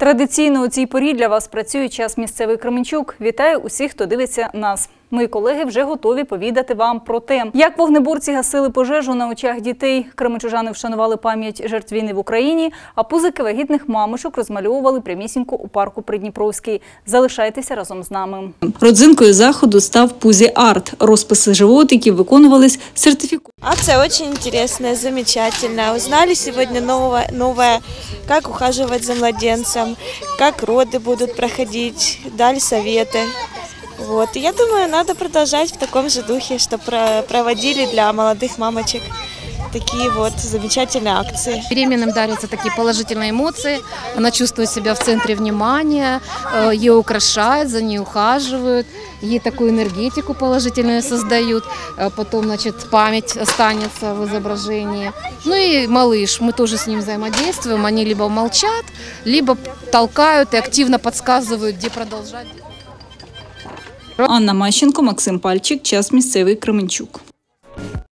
Традиційно у цій порі для вас працює час місцевий Кременчук. Вітаю усіх, хто дивиться нас. Мої колеги вже готові повідати вам про те, як вогнеборці гасили пожежу на очах дітей. Кременчужани вшанували пам'ять жертв війни в Україні, а пузики вагітних мамочок розмальовували прямісінько у парку Придніпровський. Залишайтеся разом з нами. Родзинкою заходу став пузі арт. Розписи животиків виконувались сертифікованими. Акция очень интересная, замечательная. Узнали сегодня новое, новое, как ухаживать за младенцем, как роды будут проходить, дали советы. Вот. И я думаю, надо продолжать в таком же духе, что про- проводили для молодых мамочек такие вот замечательные акции. Беременным дарятся такие положительные эмоции. Она чувствует себя в центре внимания, э, ее украшают, за ней ухаживают, ей такую энергетику положительную создают. Э, Потом, значит, память останется в изображении. Ну и малыш, мы тоже с ним взаимодействуем. Они либо молчат, либо толкают и активно подсказывают, где продолжать. Анна Мащенко, Максим Пальчик. Час місцевий Кременчук.